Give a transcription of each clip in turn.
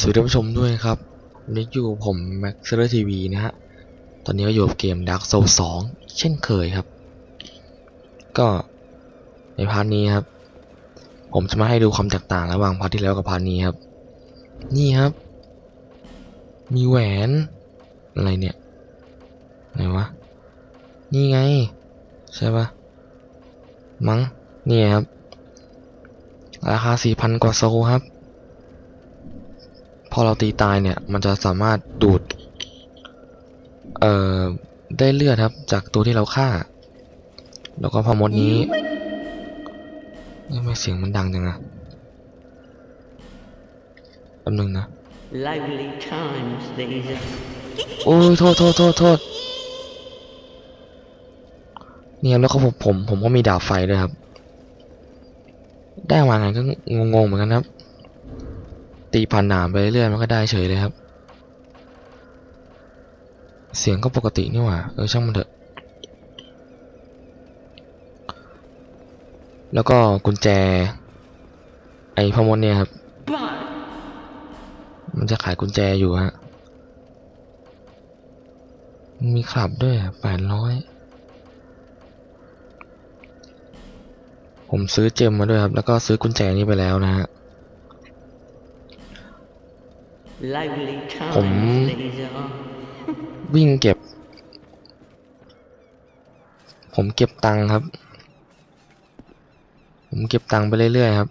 สวัสดีท่านผู้ชมด้วยครับวันนี้อยู่ผมแม็กซ์เซอร์ทีวีนะฮะ ตอนนี้ก็อยู่กับเกม Dark Souls 2 เช่นเคยครับ ก็ในพาร์ทนี้ครับ ผมจะมาให้ดูความแตกต่างระหว่างพาร์ทที่แล้วกับพาร์ทนี้ครับ นี่ครับ มีแหวนอะไรเนี่ยไหนวะ นี่ไง ใช่ปะมั้งนี่ครับ ราคา 4,000 กว่าโซลครับ พอเราตีตายเนี่ย มันจะสามารถดูด เอ่อ ได้เลือดครับ จากตัวที่เราฆ่า แล้วก็พอมดนี้นี่ทำไมเสียงมันดังจังอะแป๊บนึงนะ Lively times these are. โอ้ยโทษโทษโทษโทษเนี่ยแล้วก็ผมผมผมก็มีดาบไฟด้วยครับ ได้มาไงก็งงๆเหมือนกันครับ ตีผ่านหนามไปเรื่อยๆมันก็ได้เฉยเลยครับ เสียงก็ปกตินี่หว่า เออช่างมันเถอะ แล้วก็กุญแจ ไอ้พมดเนี่ยครับ มันจะขายกุญแจอยู่ฮะ มีขับด้วยแปดร้อย ผมซื้อเจมมาด้วยครับ แล้วก็ซื้อกุญแจนี้ไปแล้วนะฮะ ผม- these are. วิ่งเก็บ ผมเก็บตังค์ครับ ผมเก็บตังค์ไปเรื่อยๆครับ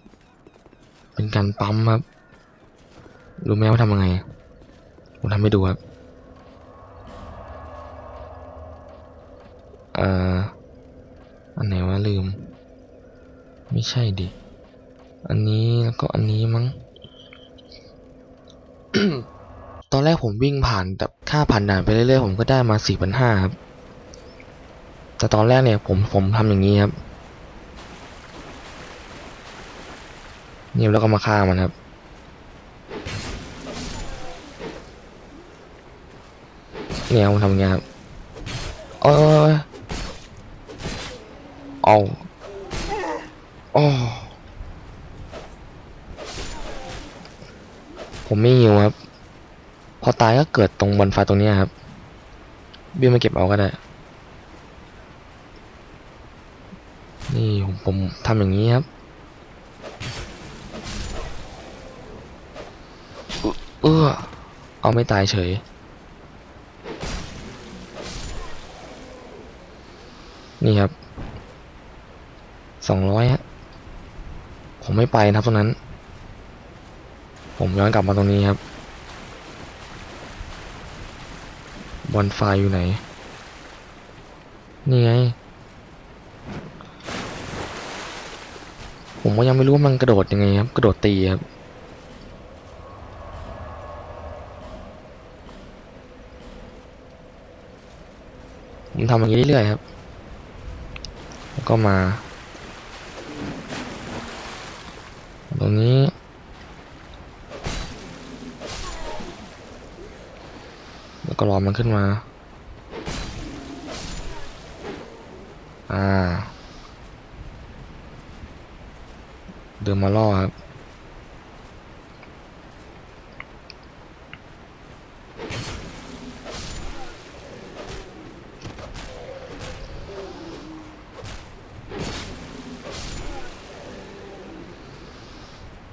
เป็นการปั๊มครับ รู้ไหมว่าทำยังไง ผมทำให้ดูครับเอ่ออันไหนวะลืม ไม่ใช่ดิ อันนี้แล้วก็อันนี้มั้ง ตอนแรกผมวิ่งผ่านแบบค่าผ่านด่านไปเรื่อยๆผมก็ได้มาสี่พันห้าครับ แต่ตอนแรกเนี่ยผมผมทำอย่างนี้ครับเนี่แล้วก็มาฆ่ามันครับ เนี่ยผมทำอย่างเงี้ยครับเอยเอาโอ้ ผมไม่หิวครับ พอตายก็เกิดตรงบนไฟตรงนี้ครับเบี้ยมาเก็บเอาก็ได้ นี่ผมผมทำอย่างนี้ครับอึเออเอาไม่ตายเฉย นี่ครับสองร้อยฮะผมไม่ไปนะครับตรงนั้น ผมย้อนกลับมาตรงนี้ครับ บอลไฟอยู่ไหน นี่ไง ผมก็ยังไม่รู้ว่ามันกระโดดยังไงครับ กระโดดตีครับ ผมทำอย่างนี้เรื่อยๆครับ แล้วก็มา ตรงนี้ รอมันขึ้นมา อ่า เดินมาล่อครับ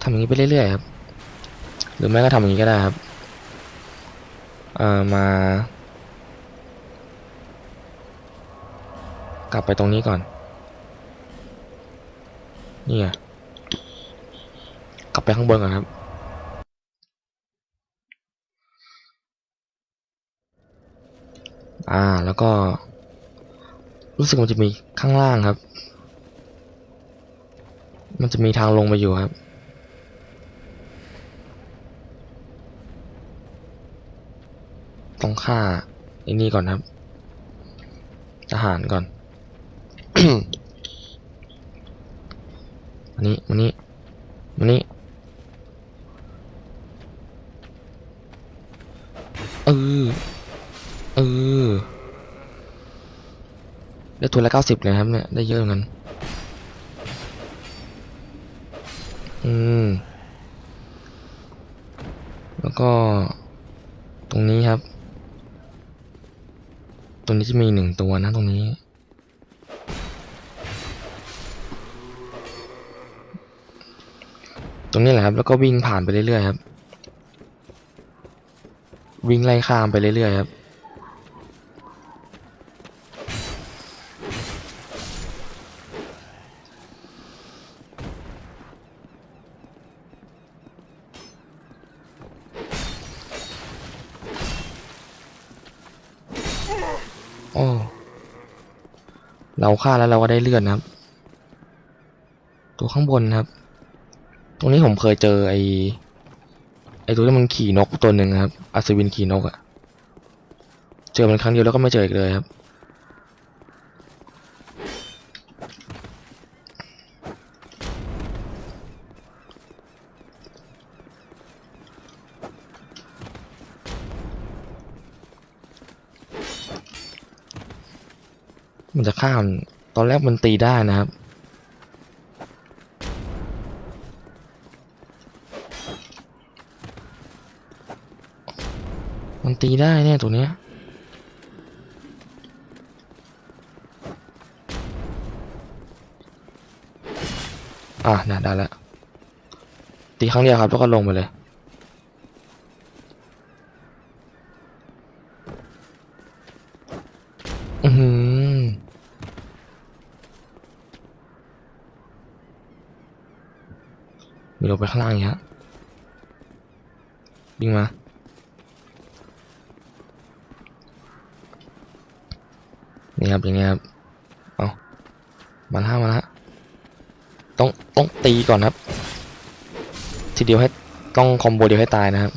ทำอย่างนี้ไปเรื่อยๆครับ หรือไม่ก็ทำอย่างนี้ก็ได้ครับ เอ่อมา กลับไปตรงนี้ก่อน นี่ไงกลับไปข้างบนก่อนครับอ่าแล้วก็ รู้สึกมันจะมีข้างล่างครับ มันจะมีทางลงไปอยู่ครับ ต้องฆ่าไอ้นี่ก่อนครับทหารก่อน อันนี้มันนี้มันนี้เออเออได้ตัวละเก้าสิบเลยครับเนี่ย ได้เยอะเหมือนกันอืม แล้วก็ ตรงนี้ครับ รงนี้จะมีหนึ่งตัวนะตรงนี้ ตรงนี้แหละครับ แล้วก็วิ่งผ่านไปเรื่อยๆครับ วิ่งไล่ข้ามไปเรื่อยๆครับ โอ้เราฆ่าแล้วเราก็ได้เลือดนะครับ ตัวข้างบนครับ ตรงนี้ผมเคยเจอไอไอตัวที่มันขี่นกตัวหนึ่งครับ อัศวินขี่นกอะเจอมันครั้งเดียวแล้วก็ไม่เจออีกเลยครับ ข้ามตอนแรกมันตีได้นะครับ มันตีได้เนี่ยตัวเนี้ยอะน่ะได้แล้ว ตีครั้งเดียวครับแล้วก็ลงไปเลย อือหือ มีลงไปข้างล่างอย่างเงี้ยวิ่งมานี่ครับอย่างเงี้ยครับเอามาละมาละต้องต้องตีก่อนครับ ทีเดียวให้ต้องคอมโบเดียวให้ตายนะครับ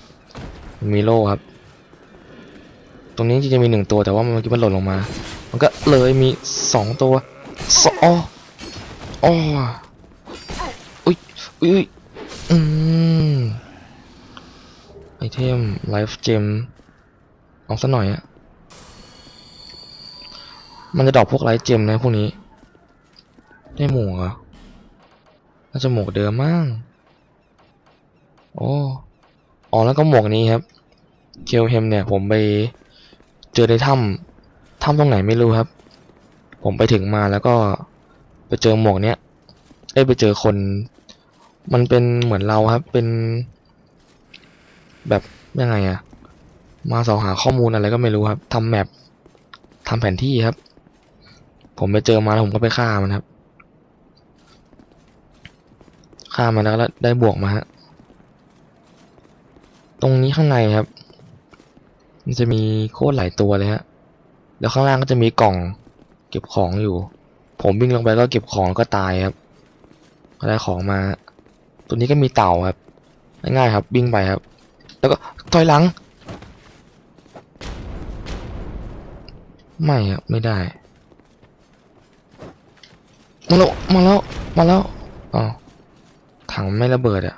มีโล่ครับ ตรงนี้จริงๆมีหนึ่งตัวแต่ว่าเมื่อกี้มันหล่นลงมา มันก็เลยมีสองตัวสองอ้ออ้ออุ้ยอุ้ย อืมไอเทมไลฟ์เจมเอาซะหน่อยอะมันจะดรอปพวกไลท์เจมนะพวกนี้ ได้หมวกเหรอน่าจะหมวกเดิมมั้งโอ้อ๋อแล้วก็หมวกนี้ครับเคลเฮมเนี่ย ผมไปเจอในถ้ำถ้ำตรงไหนไม่รู้ครับ ผมไปถึงมาแล้วก็ไปเจอหมวกเนี้ยได้ไปเจอคน มันเป็นเหมือนเราครับ เป็น แบบยังไงอะมาสอหาข้อมูลอะไรก็ไม่รู้ครับทำแมปทำแผนที่ครับ ผมไปเจอมาแล้วผมก็ไปฆ่ามันครับฆ่ามันแล้วได้บวกมาฮะตรงนี้ข้างในครับ มันจะมีโคตรหลายตัวเลยฮะแล้วข้างล่างก็จะมีกล่อง เก็บของอยู่ ผมวิ่งลงไปก็เก็บของแล้วก็ตายครับก็ได้ของมา ตัวนี้ก็มีเต่าครับ ง่ายๆครับวิ่งไปครับ แล้วก็ถอยหลัง ไม่ครับ ไม่ได้ มาแล้ว มาแล้ว มาแล้วอ๋อถังไม่ระเบิดอะ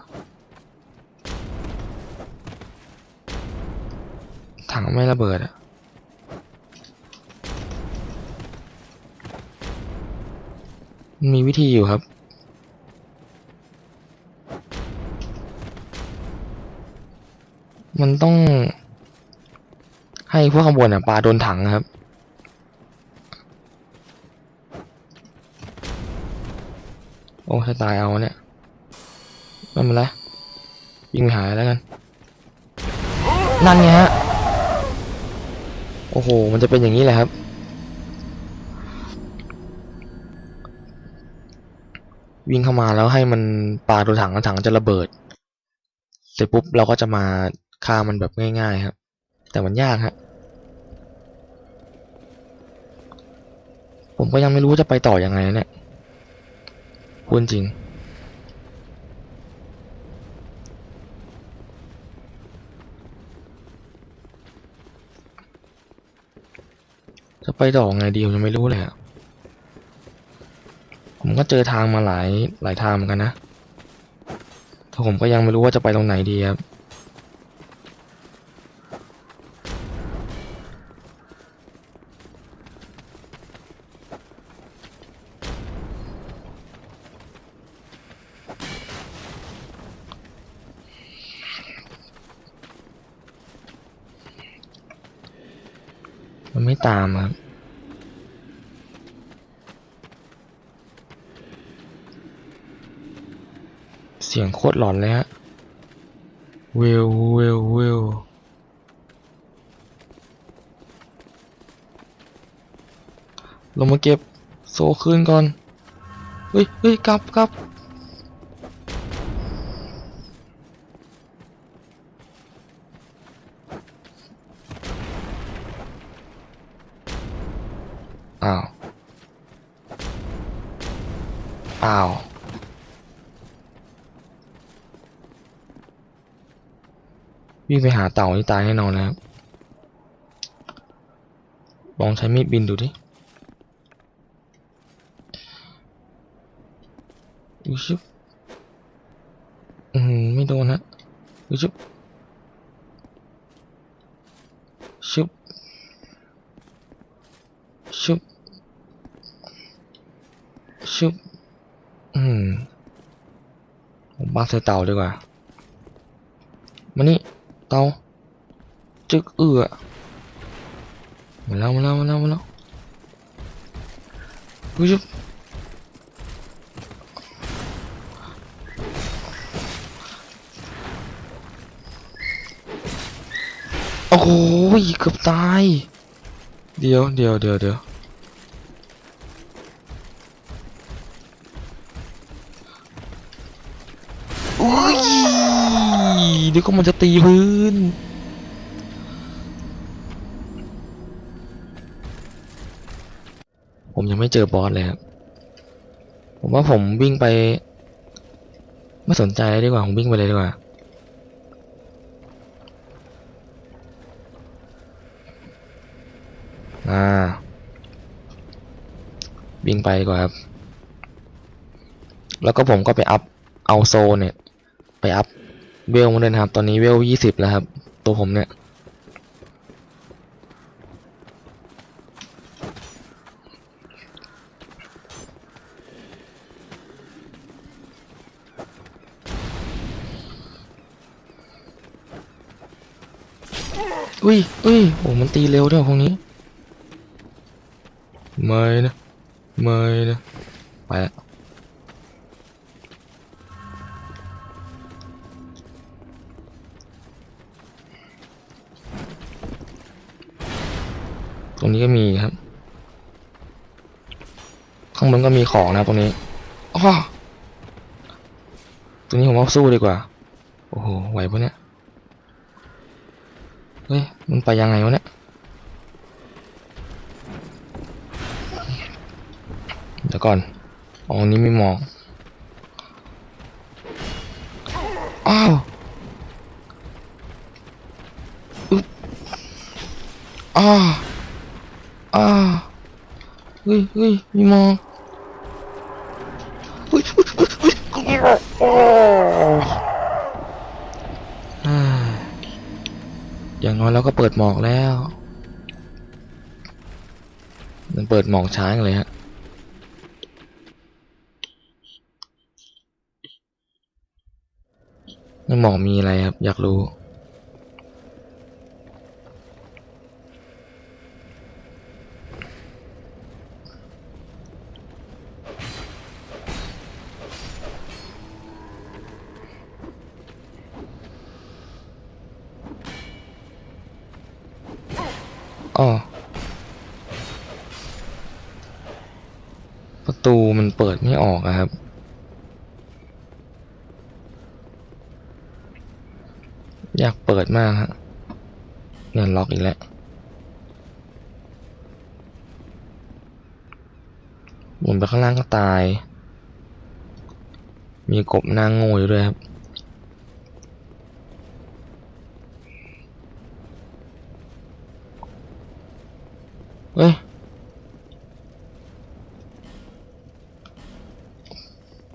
ถังไม่ระเบิดอะมีวิธีอยู่ครับ มันต้อง ให้พวกข้างบนอะปลาโดนถังครับ โอ้ถ้าตายเอาเนี่ยไม่เป็นไรยิงหายแล้วกัน นั่นไงฮะ โอ้โห มันจะเป็นอย่างนี้แหละครับวิ่งเข้ามาแล้วให้มันปาโดนถังแล้วถังจะระเบิด เสร็จปุ๊บเราก็จะมา ฆ่ามันแบบง่ายๆครับ แต่มันยากฮะผมก็ยังไม่รู้ว่าจะไปต่อยังไงนะเนี่ยพูดจริง จะไปต่อไงดีผมยังไม่รู้เลยอะผมก็เจอทางมาหลายหลายทางเหมือนกันนะแต่ผมก็ยังไม่รู้ว่าจะไปตรงไหนดีครับ มันไม่ตามครับเสียงโคตรหลอนเลยฮะเวลเวลเวลลงมาเก็บโซคืนก่อน เฮ้ยเฮ้ยกลับกลับ อ้าว อ้าว วิ่งไปหาเต่านี่ตายแน่นอนนะครับลองใช้มีดบินดูดิอุยชิบอืมไม่โดนฮะอุยชิบชิบชิบชิบอืมผมบ้าใส่เต่าดีกว่ามานี่ เตาจึกเอือมาแล้วมาแล้วมาแล้วมาแล้วเฮ้ยโอ้โหเกือบตาย เดี๋ยวเดี๋ยวเดี๋ยวเดี๋ยวอุ้ย เดี๋ยวก็มันจะตีพื้น ผมยังไม่เจอบอสเลยครับผมว่าผมวิ่งไป ไม่สนใจดีกว่า ผมวิ่งไปเลยดีกว่าอ่าวิ่งไปดีกว่าครับ แล้วก็ผมก็ไปอัพ เอาโซเนี่ย ไปอัพ เวลมาเลยนะครับ ตอนนี้เวลยี่สิบแล้วครับ ตัวผมเนี่ย อุ้ยอุ้ยโอ้มันตีเร็วด้วยพวกนี้ ไม่นะ ไม่นะ ไปละ รงนี้ก็มีครับ ข้างบนก็มีของนะตรงนี้อ้อตรงนี้ผมว่าสู้ดีกว่า โอ้โห ไหวปะเนี่ย เฮ้ย มันไปยังไงวะเนี่ยเดี๋ยวก่อนอ๋ออันนี้ไม่มอง อ้าวอ้าว อ้าเฮ้ยเฮ้ยมีมองเฮ้ยเฮ้ยเฮ้ยเฮ้ยอ้าอ่าอย่างน้อยเราก็เปิดหมอกแล้ว มันเปิดหมอกช้างเลยฮะในหมอกมีอะไรครับ อยากรู้ อ๋อ ประตูมันเปิดไม่ออกอะครับ อยากเปิด มากฮะเนี่ยล็อกอีกแล้วหมุนไปข้างล่างก็ตาย มีกบนางง่อยู่ด้วยครับ เฮ้ย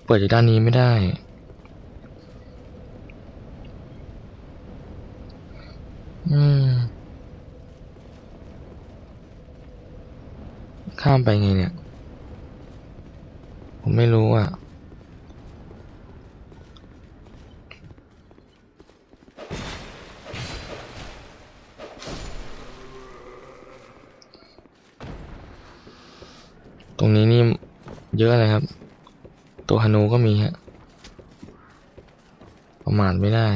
เปิดจากด้านนี้ไม่ได้ ข้ามไปไงเนี่ย ผมไม่รู้อะตรงนี้นี่เยอะเลยครับ ตัวฮานูก็มีฮะ ประมาทไม่ได้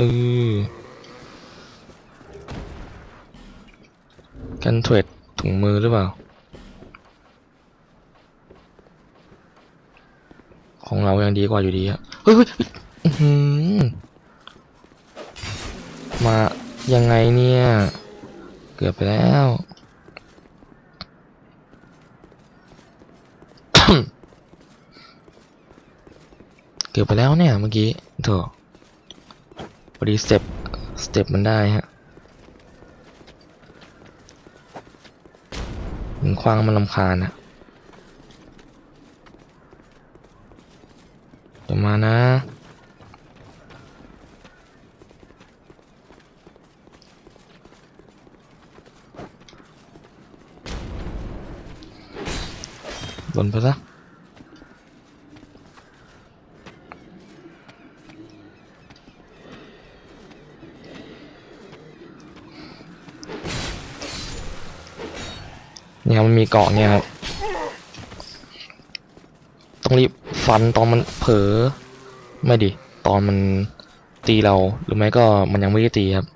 เออ กันเทรดถุงมือหรือเปล่า ของเรายังดีกว่าอยู่ดีอะเฮ้ยเฮ้ยมายังไงเนี่ย เกือบไปแล้วเกือบไปแล้วเนี่ยเมื่อกี้โถอะ พอดีสเต็ปสเต็ปมันได้ฮะมันคว้างมันลำคาญนะเดี๋ยวมานะบนไปซะ เกาะเนี่ยครับ ต้องรีบฟันตอนมันเผลอ ไม่ดิ ตอนมันตีเรา หรือไม่ก็มันยังไม่ได้ตีครับ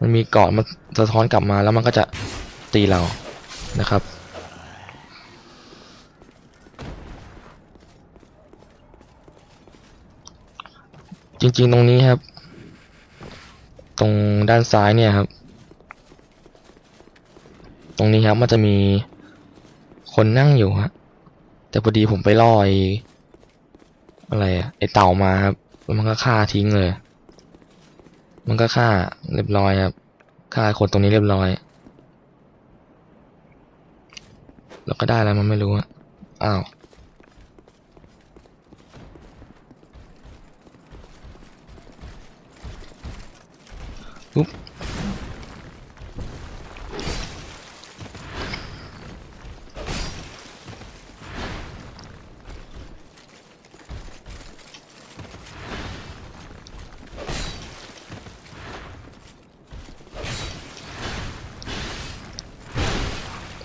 มันมีเกาะมันสะท้อนกลับมาแล้วมันก็จะตีเรา นะครับจริงๆ ตรงนี้ครับ ตรงด้านซ้ายเนี่ยครับ ตรงนี้ครับมันจะมีคนนั่งอยู่ฮะแต่พอดีผมไปล่อไออะไรอะไอเต่ามาครับมันก็ฆ่าทิ้งเลย มันก็ฆ่าเรียบร้อยครับฆ่าคนตรงนี้เรียบร้อย แล้วก็ได้อะไรมันไม่รู้อะอ้าว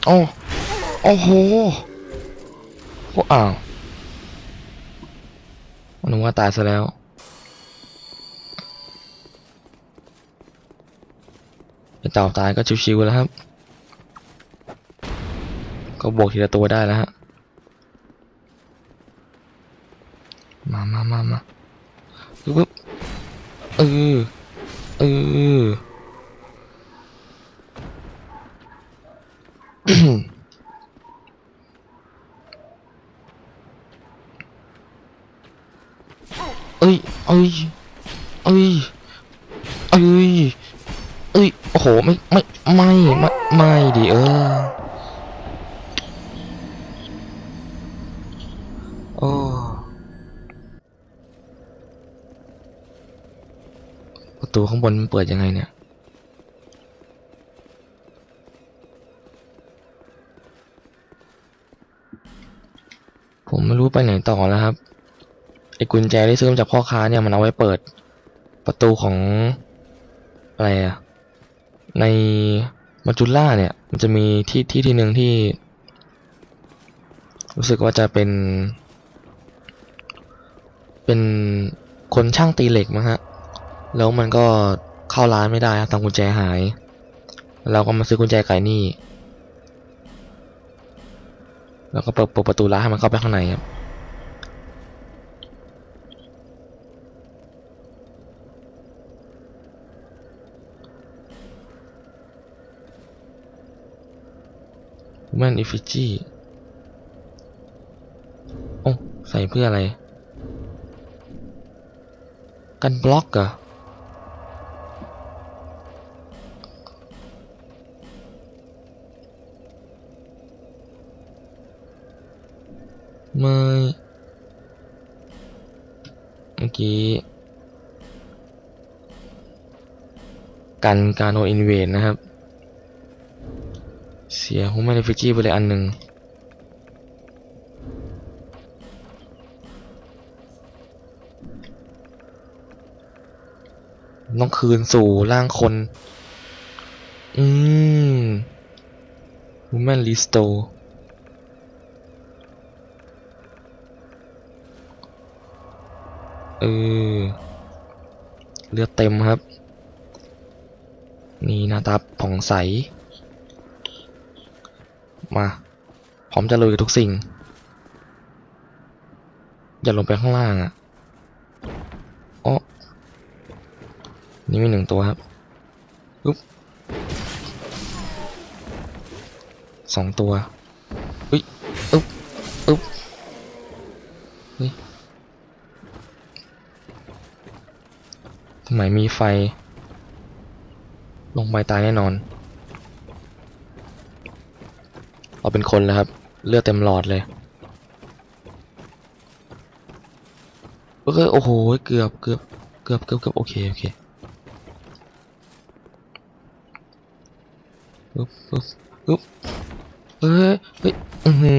โอ้โอ้โหโอ้อ้าวหนึกว่าตายซะแล้วไอ้เต่าตายก็ชิวๆแล้วครับ ก็บวกทีละตัวได้แล้วฮะมามามามาปึ๊บเออเออ เอ้ย เอ้ย เอ้ย เอ้ย เอ้ย โอ้โห ไม่ ไม่ ไม่ ไม่ไม่ดิเออ โอ้ประตูข้างบนมันเปิดยังไงเนี่ย ไม่รู้ไปไหนต่อแล้วครับไอ้กุญแจที่ซื้อมาจากพ่อค้าเนี่ยมันเอาไว้เปิด ประตูของอะไรอะในมาจุล่าเนี่ย มันจะมีที่ที่ที่หนึ่งที่ รู้สึกว่าจะเป็น เป็นคนช่างตีเหล็กมั้งฮะแล้วมันก็เข้าร้านไม่ได้ครับทำกุญแจหาย เราก็มาซื้อกุญแจไก่นี่ แล้วก็เปิดประตูร้าให้มันเข้าไปข้างในครับ Human effigy โอ้ใส่เพื่ออะไร กันบล็อกเหรอ ไม่เมื่อกี้ กันการโนอินเวดนะครับ เสีย Human Effigy ไปเลยอันหนึ่งต้องคืนสู่ร่างคน อืม Human Restore ออ เลือดเต็มครับ นี่หน้าตาผ่องใส มา พร้อมจะลุยกับทุกสิ่ง อย่าลงไปข้างล่างอะอ๋อนี่มีหนึ่งตัวครับอุ๊บสองตัว อุ๊ยอุ๊บอุ๊บเฮ้ยมีไฟ ลงไปตายแน่นอน เราเป็นคนแล้วครับ เลือดเต็มหลอดเลยโอ้โห เกือบเกือบเกือบเกือบเกือบโอเค โอเคปึ๊บปึ๊บปึ๊บเฮ้ย เฮ้ย อือหื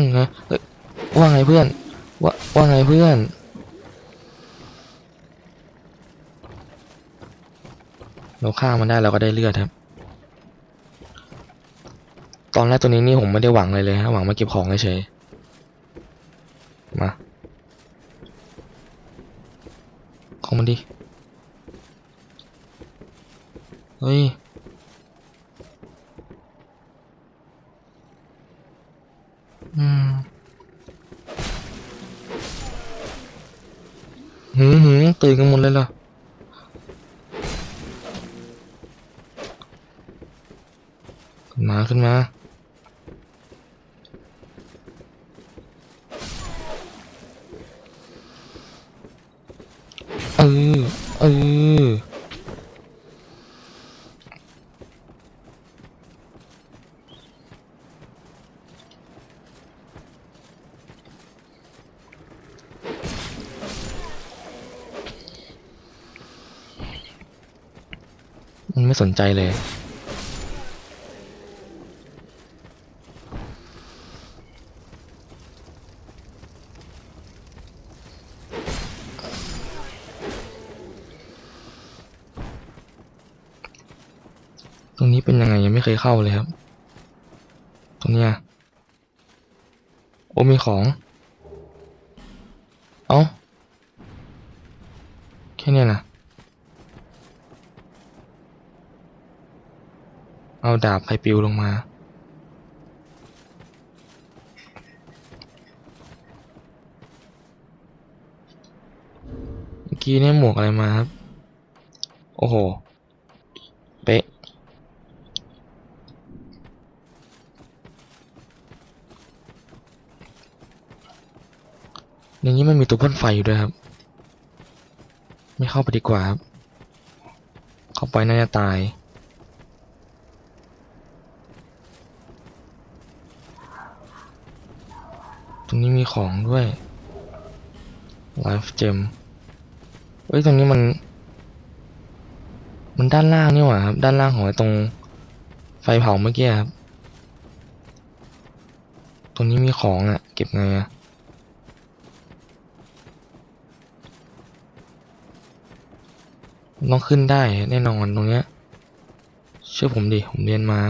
อฮะเฮ้ย ว่าไงเพื่อน ว่า ว่าไงเพื่อน เราฆ่ามันได้เราก็ได้เลือดครับ ตอนแรกตัวนี้นี่ผมไม่ได้หวังเลยเลยฮะหวังมาเก็บของเฉยมาของมันดิเฮ้ยอืมหืมหืมตื่นกันหมดเลยเหรอ ขึ้นมาขึ้นมาเออเออมันไม่สนใจเลย ตรงนี้เป็นยัง ไม่เคยเข้าเลยครับ ตรงเนี้ยโอ้มีของ เอ้า แค่นี้นะเอาดาบไฟปิวลงมา เมื่อกี้เนี่ยหมวกอะไรมาครับ โอ้โห เป๊ะ อย่างนี้มันมีตัวพ่นไฟอยู่ด้วยครับ ไม่เข้าไปดีกว่าครับ เข้าไปน่าจะตาย ตรงนี้มีของด้วย Life Gem เฮ้ย ตรงนี้มัน มันด้านล่างนี่หว่าครับ ด้านล่างของตรงไฟเผาเมื่อกี้ครับ ตรงนี้มีของอะ่ะ เก็บไงอะ่ะ ต้องขึ้นได้แน่นอนตรงเนี้ยเชื่อผมดิ ผมเรียนมา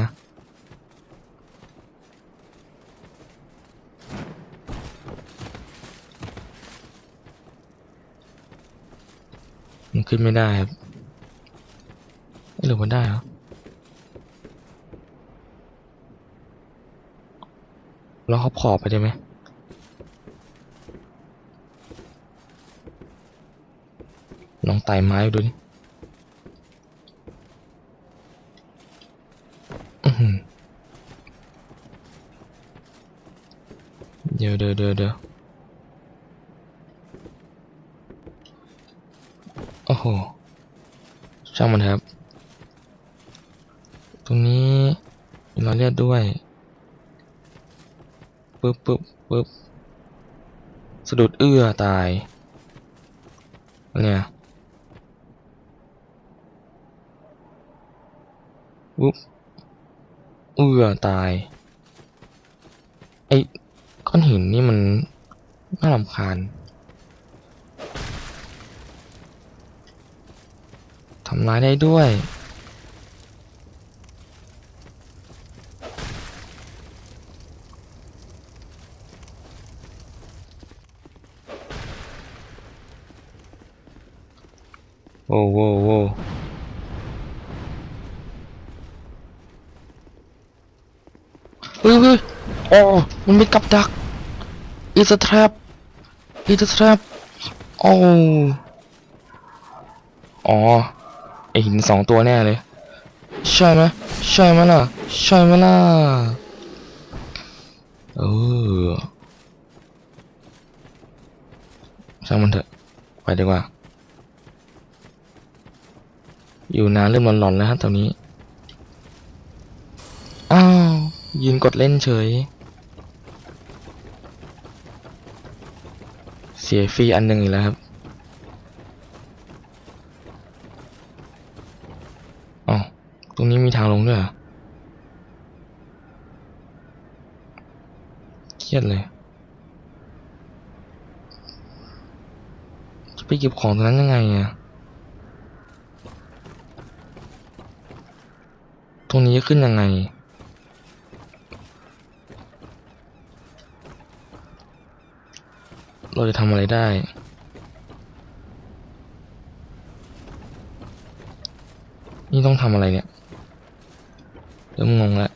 มันขึ้นไม่ได้ครับเอ้ยหรือมันได้เหรอแล้วเขาขอบไปได้ไหมลองไต่ไม้ดูดิอื้อหือ เดี๋ยวเดี๋ยวเดี๋ยวโอ้โห ช่างมันครับ ตรงนี้มีรอยเลือดด้วย ปึ๊บปึ๊บปึ๊บสะดุดเอื้อตาย เนี่ยอุ๊บเอื้อตาย ไอ ก้อนหินนี่มันน่ารำคาญทำลายได้ด้วย โอ้โว้โว้เฮ้ยเฮ้ย โอ้มันมีกับดัก It's a trap It's a trap โอ้อ๋อไอหินสองตัวแน่เลย ใช่ไหมใช่ไหมล่ะ ใช่ไหมล่ะเออช่างมันเถอะ ไปดีกว่า อยู่นานเริ่มหลอนๆแล้วฮะตอนนี้ อ้าว ยืนกดเล่นเฉย เสียฟรีอันหนึ่งอีกแล้วครับอ๋อตรงนี้มีทางลงด้วยเหรอเครียดเลย จะไปเก็บของตรงนั้นยังไงอะตรงนี้จะขึ้นยังไง เราจะทำอะไรได้ นี่ต้องทำอะไรเนี่ยเริ่มงงแล้ว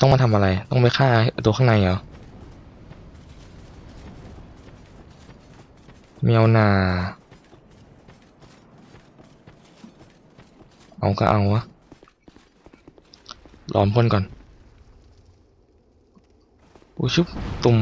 ต้องมาทำอะไร ต้องไปฆ่าตัวข้างในเหรอเมียวนา เอาก็เอาวะหลอมพ่นก่อน อุ้ยชุบตุ่ม